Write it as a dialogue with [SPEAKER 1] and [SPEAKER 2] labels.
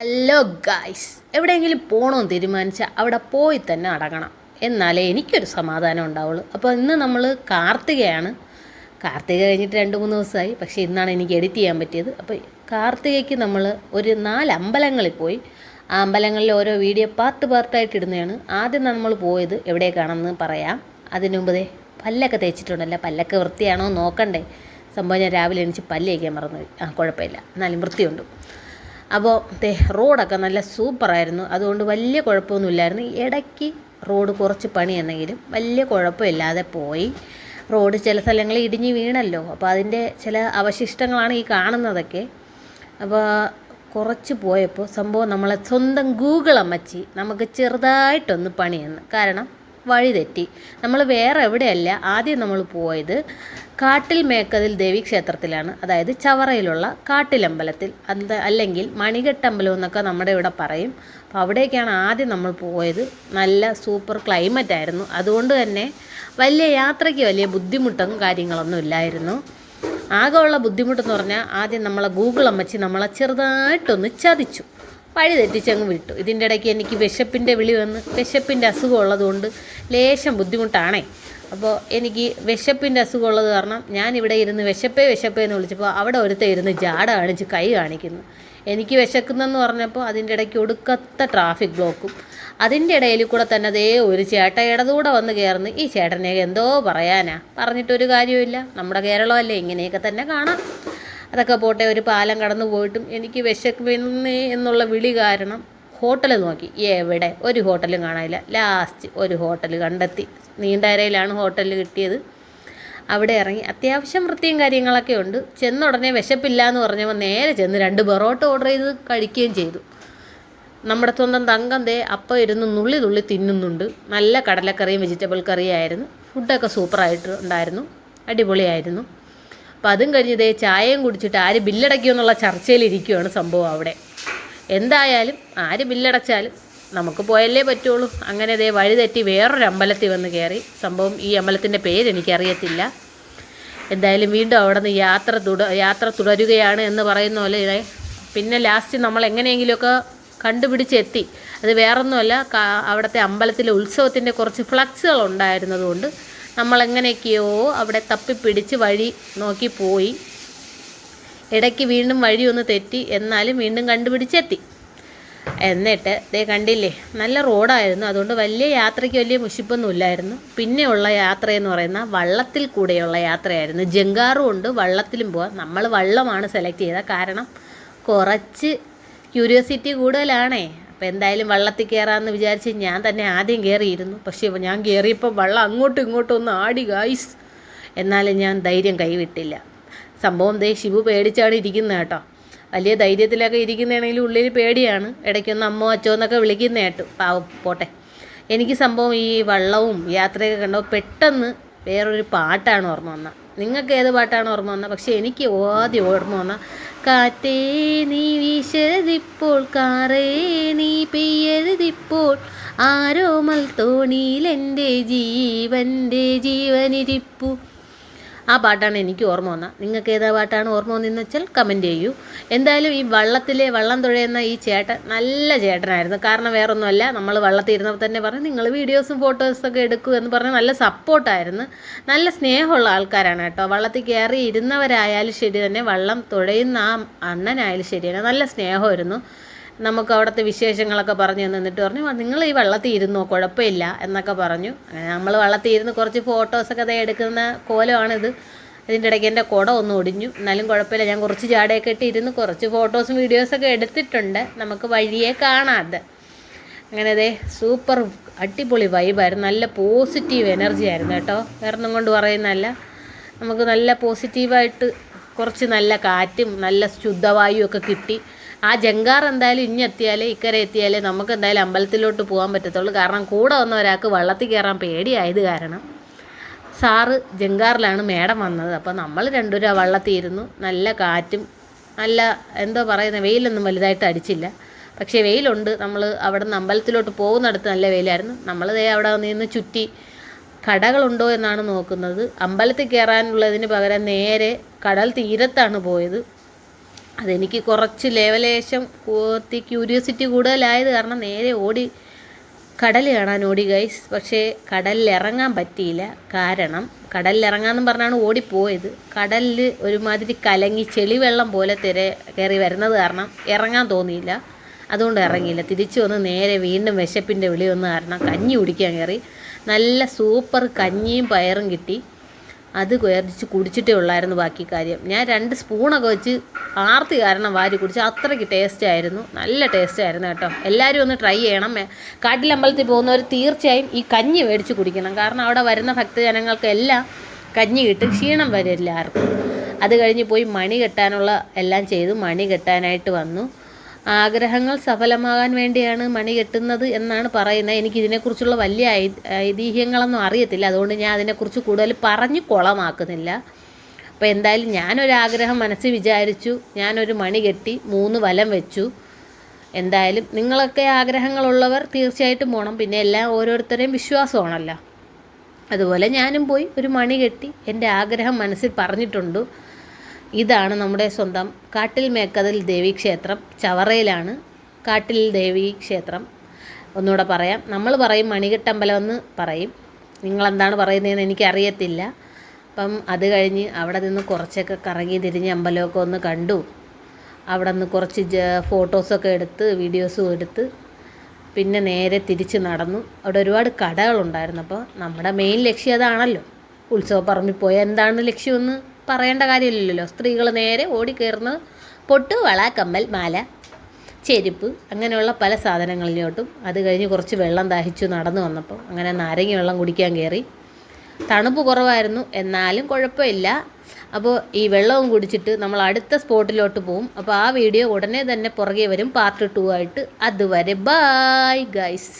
[SPEAKER 1] Hello guys എവിടെയെങ്കിലും പോകണമെന്ന് തീരുമാനിച്ചാൽ അവിടെ പോയി തന്നെ അടങ്ങണം. എന്നാലേ എനിക്കൊരു സമാധാനം ഉണ്ടാവുള്ളൂ. അപ്പോൾ ഇന്ന് നമ്മൾ കാർത്തികയാണ്. കാർത്തിക കഴിഞ്ഞിട്ട് രണ്ട് മൂന്ന് ദിവസമായി. പക്ഷേ ഇന്നാണ് എനിക്ക് എഡിറ്റ് ചെയ്യാൻ പറ്റിയത്. അപ്പോൾ കാർത്തികയ്ക്ക് നമ്മൾ ഒരു നാല് അമ്പലങ്ങളിൽ പോയി. ആ അമ്പലങ്ങളിൽ ഓരോ വീഡിയോ പാർട്ട് പാർട്ടായിട്ട് ഇടുന്നതാണ്. ആദ്യം നമ്മൾ പോയത്. എവിടേക്കാണെന്ന് പറയാം. അതിനു മുമ്പ് ദേ പല്ലൊക്കെ തേച്ചിട്ടുണ്ടല്ലോ. പല്ലൊക്കെ വൃത്തിയാണോ നോക്കണ്ടേ. സംഭവം ഞാൻ രാവിലെ എണീച്ച് പല്ല് കഴിക്കാൻ മറന്നു ആ കുഴപ്പമില്ല. എന്നാലും വൃത്തിയുണ്ട്. അപ്പോൾ റോഡൊക്കെ നല്ല സൂപ്പറായിരുന്നു. അതുകൊണ്ട് വലിയ കുഴപ്പമൊന്നുമില്ലായിരുന്നു. ഇടയ്ക്ക് റോഡ് കുറച്ച് പണി എന്നെങ്കിലും വലിയ കുഴപ്പമില്ലാതെ പോയി. റോഡ് ചില സ്ഥലങ്ങളിൽ ഇടിഞ്ഞ് വീണല്ലോ. അപ്പോൾ അതിന്റെ ചില അവശിഷ്ടങ്ങളാണ് ഈ കാണുന്നതൊക്കെ. അപ്പോൾ കുറച്ച് പോയപ്പോൾ സംഭവം നമ്മളെ സ്വന്തം ഗൂഗിൾ അമ്മച്ചി നമുക്ക് ചെറുതായിട്ടൊന്ന് പണിയെന്ന്. കാരണം വഴി തെറ്റി. നമ്മൾ വേറെ എവിടെയല്ല ആദ്യം നമ്മൾ പോയത് കാട്ടിൽ മേക്കതിൽ ദേവി ക്ഷേത്രത്തിലാണ്. അതായത് ചവറയിലുള്ള കാട്ടിലമ്പലത്തിൽ. അത് അല്ലെങ്കിൽ മണികെട്ടമ്പലം എന്നൊക്കെ നമ്മുടെ ഇവിടെ പറയും. അപ്പോൾ അവിടേക്കാണ് ആദ്യം നമ്മൾ പോയത്. നല്ല സൂപ്പർ ക്ലൈമറ്റ് ആയിരുന്നു. അതുകൊണ്ട് തന്നെ വലിയ യാത്രയ്ക്ക് വലിയ ബുദ്ധിമുട്ടും കാര്യങ്ങളൊന്നും ഇല്ലായിരുന്നു. ആകെയുള്ള ബുദ്ധിമുട്ടെന്ന് പറഞ്ഞാൽ ആദ്യം നമ്മളെ ഗൂഗിൾ അമ്മച്ചി നമ്മളെ ചെറുതായിട്ടൊന്ന് ചതിച്ചു. വഴി തെറ്റിച്ചങ്ങ് വിട്ടു. ഇതിന്റെ ഇടയ്ക്ക് എനിക്ക് വിശപ്പിന്റെ വിളി വന്ന് വിശപ്പിന്റെ അസുഖം ഉള്ളതുകൊണ്ട് ലേശം ബുദ്ധിമുട്ടാണേ. അപ്പോൾ എനിക്ക് വിശപ്പിന്റെ അസുഖം ഉള്ളത് കാരണം ഇവിടെ ഇരുന്ന് വിശപ്പേ വിശപ്പേ എന്ന് വിളിച്ചപ്പോൾ അവിടെ ഒരുത്ത ഇരുന്ന് ജാട കാണിച്ച് കൈ കാണിക്കുന്നു. എനിക്ക് വിശക്കുന്നെന്ന് പറഞ്ഞപ്പോൾ അതിന്റെ ഇടയ്ക്ക് ഒടുക്കത്ത ട്രാഫിക് ബ്ലോക്കും. അതിന്റെ ഇടയിൽ കൂടെ തന്നെ അതേ ഒരു ചേട്ട ഇടതുകൂടെ വന്ന് കയറുന്നു. ഈ ചേട്ടനെ എന്തോ പറയാനാ? പറഞ്ഞിട്ടൊരു കാര്യമില്ല നമ്മുടെ കേരളമല്ലേ ഇങ്ങനെയൊക്കെ തന്നെ കാണാം. അതൊക്കെ പോട്ടെ ഒരു പാലം കടന്നു പോയിട്ടും എനിക്ക് വിശക്കുന്നേ എന്നുള്ള വിളി കാരണം ഹോട്ടൽ നോക്കി. എവിടെ? ഒരു ഹോട്ടലും കാണാനില്ല. ലാസ്റ്റ് ഒരു ഹോട്ടൽ കണ്ടെത്തി. നീണ്ടരയിലാണ് ഹോട്ടൽ കിട്ടിയത്. അവിടെ ഇറങ്ങി. അത്യാവശ്യം വൃത്തിയും കാര്യങ്ങളൊക്കെ ഉണ്ട്. ചെന്ന ഉടനെ വിശപ്പില്ല എന്ന് പറഞ്ഞപ്പോൾ നേരെ ചെന്ന് രണ്ട് പൊറോട്ട ഓർഡർ ചെയ്ത് കഴിക്കുകയും ചെയ്തു. നമ്മുടെ സ്വന്തം തങ്കം ദേ അപ്പം ഇരുന്ന് നുള്ളി തുള്ളി തിന്നുന്നുണ്ട്. നല്ല കടലക്കറിയും വെജിറ്റബിൾ കറിയും ആയിരുന്നു. ഫുഡൊക്കെ സൂപ്പറായിട്ട് ഉണ്ടായിരുന്നു. അടിപൊളിയായിരുന്നു. അപ്പം അതും കഴിഞ്ഞ് ദേ ചായയും കുടിച്ചിട്ട് ആര് ബില്ലടയ്ക്കുമെന്നുള്ള ചർച്ചയിലിരിക്കുകയാണ് സംഭവം അവിടെ. എന്തായാലും ആര് ബില്ലടച്ചാലും നമുക്ക് പോയല്ലേ പറ്റുള്ളൂ. അങ്ങനെ ദേ വഴിതെറ്റി വേറൊരു അമ്പലത്തിൽ വന്ന് കയറി. സംഭവം ഈ അമ്പലത്തിന്റെ പേര് എനിക്കറിയത്തില്ല. എന്തായാലും വീണ്ടും അവിടെ നിന്ന് യാത്ര തുട യാത്ര തുടരുകയാണ് എന്ന് പറയുന്ന പോലെ പിന്നെ ലാസ്റ്റ് നമ്മൾ എങ്ങനെയെങ്കിലുമൊക്കെ കണ്ടുപിടിച്ചെത്തി. അത് വേറൊന്നുമല്ല അവിടുത്തെ അമ്പലത്തിലെ ഉത്സവത്തിന്റെ കുറച്ച് ഫ്ലക്സുകൾ ഉണ്ടായിരുന്നതുകൊണ്ട് നമ്മൾ എങ്ങനെയൊക്കെയോ അവിടെ തപ്പിപ്പിടിച്ച് വഴി നോക്കി പോയി. ഇടയ്ക്ക് വീണ്ടും വഴി ഒന്ന് തെറ്റി എന്നാലും വീണ്ടും കണ്ടുപിടിച്ചെത്തി. എന്നിട്ട് ദേ കണ്ടില്ലേ നല്ല റോഡായിരുന്നു. അതുകൊണ്ട് വലിയ യാത്രയ്ക്ക് വലിയ മുഷിപ്പൊന്നും ഇല്ലായിരുന്നു. പിന്നെയുള്ള യാത്രയെന്ന് പറയുന്ന വള്ളത്തിൽ കൂടെയുള്ള യാത്രയായിരുന്നു. ജങ്കാറും ഉണ്ട് വള്ളത്തിലും പോവാം. നമ്മൾ വള്ളമാണ് സെലക്ട് ചെയ്തത്. കാരണം കുറച്ച് ക്യൂരിയോസിറ്റി കൂടുതലാണേ. അപ്പോൾ എന്തായാലും വള്ളത്തിൽ കയറാമെന്ന് വിചാരിച്ച് ഞാൻ തന്നെ ആദ്യം കയറിയിരുന്നു പക്ഷേ ഞാൻ കയറിയപ്പോൾ വള്ളം അങ്ങോട്ടും ഇങ്ങോട്ടും ഒന്ന് ആടി ഗായ്സ് എന്നാലും ഞാൻ ധൈര്യം കൈവിട്ടില്ല. സംഭവം ദേ ശിവു പേടിച്ചാണ് ഇരിക്കുന്നത് കേട്ടോ. വലിയ ധൈര്യത്തിലൊക്കെ ഇരിക്കുന്നതാണെങ്കിലും ഉള്ളിൽ പേടിയാണ്. ഇടയ്ക്കൊന്ന് അമ്മോ അച്ചോ എന്നൊക്കെ വിളിക്കുന്ന കേട്ടു. പാവം പോട്ടെ. എനിക്ക് സംഭവം ഈ വള്ളവും യാത്രയൊക്കെ കണ്ടോ പെട്ടെന്ന് വേറൊരു പാട്ടാണ് ഓർമ്മ വന്നത് നിങ്ങൾക്ക് ഏത് പാട്ടാണ് ഓർമ്മ വന്നത്? പക്ഷേ എനിക്ക് ആദ്യം ഓർമ്മ വന്ന കാറ്റേ നീ വീശരുതിപ്പോൾ കാറേ നീ പെയ്യരുതിപ്പോൾ ആരോമൽ തോണിയിൽ എന്റെ ജീവന്റെ ജീവനിരിപ്പു. ആ പാട്ടാണ് എനിക്ക് ഓർമ്മ വന്നത്. നിങ്ങൾക്ക് ഏതാ പാട്ടാണ് ഓർമ്മ വന്നതെന്ന് വെച്ചാൽ കമന്റ് ചെയ്യൂ. എന്തായാലും ഈ വള്ളത്തിലെ വള്ളം തുഴയുന്ന ഈ ചേട്ടൻ നല്ല ചേട്ടനായിരുന്നു. കാരണം വേറൊന്നുമല്ല നമ്മൾ വള്ളത്തിൽ ഇരുന്നപ്പോൾ തന്നെ പറഞ്ഞു നിങ്ങൾ വീഡിയോസും ഫോട്ടോസൊക്കെ എടുക്കൂ എന്ന് പറഞ്ഞ് നല്ല സപ്പോർട്ടായിരുന്നു നല്ല സ്നേഹമുള്ള ആൾക്കാരാണ് കേട്ടോ. വള്ളത്തിൽ കയറി ഇരുന്നവരായാലും ശരി തന്നെ വള്ളം തുഴയുന്ന ആ അണ്ണനായാലും ശരിയാണ്. നല്ല സ്നേഹമായിരുന്നു. നമുക്ക് അവിടുത്തെ വിശേഷങ്ങളൊക്കെ പറഞ്ഞു തന്നിട്ട് പറഞ്ഞു നിങ്ങൾ ഈ വെള്ളത്തിൽ ഇരുന്നോ? കുഴപ്പമില്ല എന്നൊക്കെ പറഞ്ഞു. അങ്ങനെ നമ്മൾ വെള്ളത്തിൽ ഇരുന്ന് കുറച്ച് ഫോട്ടോസൊക്കെ ദേ എടുക്കുന്ന കോലമാണിത്. അതിന്റെ ഇടയ്ക്ക് എന്റെ കുട ഒന്ന് ഒടിഞ്ഞു. എന്നാലും കുഴപ്പമില്ല ഞാൻ കുറച്ച് ജാടയൊക്കെ ഇട്ട് ഇരുന്ന് കുറച്ച് ഫോട്ടോസും വീഡിയോസൊക്കെ എടുത്തിട്ടുണ്ട്. നമുക്ക് വഴിയെ കാണാതെ. അങ്ങനെ അതെ സൂപ്പർ അടിപൊളി വൈബായിരുന്നു നല്ല പോസിറ്റീവ് എനർജി ആയിരുന്നു കേട്ടോ. വേറൊന്നും കൊണ്ട് പറയുന്നതല്ല. നമുക്ക് നല്ല പോസിറ്റീവായിട്ട് കുറച്ച് നല്ല കാറ്റും നല്ല ശുദ്ധവായുവൊക്കെ കിട്ടി. ആ ജങ്കാർ എന്തായാലും ഇനി എത്തിയാലേ ഇക്കരെ എത്തിയാലേ നമുക്ക് എന്തായാലും അമ്പലത്തിലോട്ട് പോകാൻ പറ്റത്തുള്ളൂ. കാരണം കൂടെ വന്ന ഒരാൾക്ക് വള്ളത്തിൽ കയറാൻ പേടിയായത് കാരണം സാറ് ജങ്കാറിലാണ് മേഡം വന്നത്. അപ്പോൾ നമ്മൾ രണ്ടുപേരും ആ വള്ളത്തിൽ ഇരുന്നു. നല്ല കാറ്റും നല്ല എന്തോ പറയുന്നത് വെയിലൊന്നും വലുതായിട്ട് അടിച്ചില്ല. പക്ഷേ വെയിലുണ്ട്. നമ്മൾ അവിടെ നിന്ന് അമ്പലത്തിലോട്ട് പോകുന്നിടത്ത് നല്ല വെയിലായിരുന്നു. നമ്മൾ ദേ അവിടെ നിന്ന് ചുറ്റി കടകളുണ്ടോ എന്നാണ് നോക്കുന്നത്. അമ്പലത്തിൽ കയറാനുള്ളതിന് പകരം നേരെ കടൽ തീരത്താണ് പോയത്. അതെനിക്ക് കുറച്ച് ലേവലേശം കൂത്തി ക്യൂരിയോസിറ്റി കൂടുതലായത് കാരണം നേരെ ഓടി കടൽ കാണാൻ ഓടി ഗൈസ് പക്ഷേ കടലിൽ ഇറങ്ങാൻ പറ്റിയില്ല. കാരണം കടലിൽ പറഞ്ഞാണ് ഓടിപ്പോയത് കടലിൽ ഒരുമാതിരി കലങ്ങി ചെളിവെള്ളം പോലെ തിര കയറി വരുന്നത് കാരണം ഇറങ്ങാൻ തോന്നിയില്ല. അതുകൊണ്ട് ഇറങ്ങിയില്ല. തിരിച്ചു വന്ന് നേരെ വീണ്ടും വിശപ്പിന്റെ വിളി വന്ന് കാരണം കഞ്ഞി കുടിക്കാൻ കയറി നല്ല സൂപ്പർ കഞ്ഞിയും പയറും കിട്ടി. അത് കുയർച്ച് കുടിച്ചിട്ടേ ഉള്ളായിരുന്നു ബാക്കി കാര്യം. ഞാൻ രണ്ട് സ്പൂണൊക്കെ വെച്ച് ആർത്തി കാരണം വാരി കുടിച്ച് അത്രയ്ക്ക് ടേസ്റ്റ് ആയിരുന്നു. നല്ല ടേസ്റ്റ് ആയിരുന്നു കേട്ടോ. എല്ലാവരും ഒന്ന് ട്രൈ ചെയ്യണം. കാട്ടിലമ്പലത്തിൽ പോകുന്നവർ തീർച്ചയായും ഈ കഞ്ഞി മേടിച്ച് കുടിക്കണം. കാരണം അവിടെ വരുന്ന ഭക്തജനങ്ങൾക്കെല്ലാം കഞ്ഞി കിട്ടും. ക്ഷീണം വരില്ല എല്ലാവർക്കും അത് കഴിഞ്ഞ് പോയി മണി കെട്ടാനുള്ള എല്ലാം ചെയ്തു. മണി കെട്ടാനായിട്ട് വന്നു. ആഗ്രഹങ്ങൾ സഫലമാകാൻ വേണ്ടിയാണ് മണി കെട്ടുന്നത് എന്നാണ് പറയുന്നത്. എനിക്ക് ഇതിനെക്കുറിച്ചുള്ള വലിയ ഐതിഹ്യങ്ങളൊന്നും അറിയത്തില്ല. അതുകൊണ്ട് ഞാൻ അതിനെക്കുറിച്ച് കൂടുതൽ പറഞ്ഞു കുളമാക്കുന്നില്ല. അപ്പോൾ എന്തായാലും ഞാനൊരാഗ്രഹം മനസ്സിൽ വിചാരിച്ചു. ഞാനൊരു മണി കെട്ടി മൂന്ന് വലം വെച്ചു. എന്തായാലും നിങ്ങളൊക്കെ ആഗ്രഹങ്ങളുള്ളവർ തീർച്ചയായിട്ടും പോകണം പിന്നെ എല്ലാം ഓരോരുത്തരെയും വിശ്വാസമാണല്ലോ. അതുപോലെ ഞാനും പോയി ഒരു മണി കെട്ടി എന്റെ ആഗ്രഹം മനസ്സിൽ പറഞ്ഞിട്ടുണ്ട്. ഇതാണ് നമ്മുടെ സ്വന്തം കാട്ടിൽ മേക്കതിൽ ദേവി ക്ഷേത്രം. ചവറയിലാണ് കാട്ടിൽ ദേവി ക്ഷേത്രം. ഒന്നുകൂടെ പറയാം. നമ്മൾ പറയും മണികെട്ടമ്പലം എന്ന് പറയും. നിങ്ങളെന്താണ് പറയുന്നതെന്ന് എനിക്കറിയത്തില്ല. അപ്പം അത് കഴിഞ്ഞ് അവിടെ നിന്ന് കുറച്ചൊക്കെ കറങ്ങി തിരിഞ്ഞ് അമ്പലമൊക്കെ ഒന്ന് കണ്ടു. അവിടെ നിന്ന് കുറച്ച് ജ- ഫോട്ടോസൊക്കെ എടുത്ത് വീഡിയോസും എടുത്ത് പിന്നെ നേരെ തിരിച്ച് നടന്നു. അവിടെ ഒരുപാട് കടകളുണ്ടായിരുന്നു. അപ്പോൾ നമ്മുടെ മെയിൻ ലക്ഷ്യം അതാണല്ലോ. ഉത്സവപ്പറമ്പിൽ പോയാൽ എന്താണ് ലക്ഷ്യമെന്ന് പറയേണ്ട കാര്യമില്ലല്ലോ. സ്ത്രീകൾ നേരെ ഓടിക്കയറുന്ന പൊട്ട് വള കമ്മൽ മാല ചെരുപ്പ് അങ്ങനെയുള്ള പല സാധനങ്ങളിലോട്ടും. അത് കഴിഞ്ഞ് കുറച്ച് വെള്ളം ദാഹിച്ചു നടന്നു വന്നപ്പോൾ അങ്ങനെ നാരങ്ങ വെള്ളം കുടിക്കാൻ കയറി. തണുപ്പ് കുറവായിരുന്നു. എന്നാലും കുഴപ്പമില്ല. അപ്പോൾ ഈ വെള്ളവും കുടിച്ചിട്ട് നമ്മൾ അടുത്ത സ്പോട്ടിലോട്ട് പോവും. അപ്പോൾ ആ വീഡിയോ ഉടനെ തന്നെ പുറകെ വരും. പാർട്ട് ടു ആയിട്ട് അതുവരെ. Bye guys.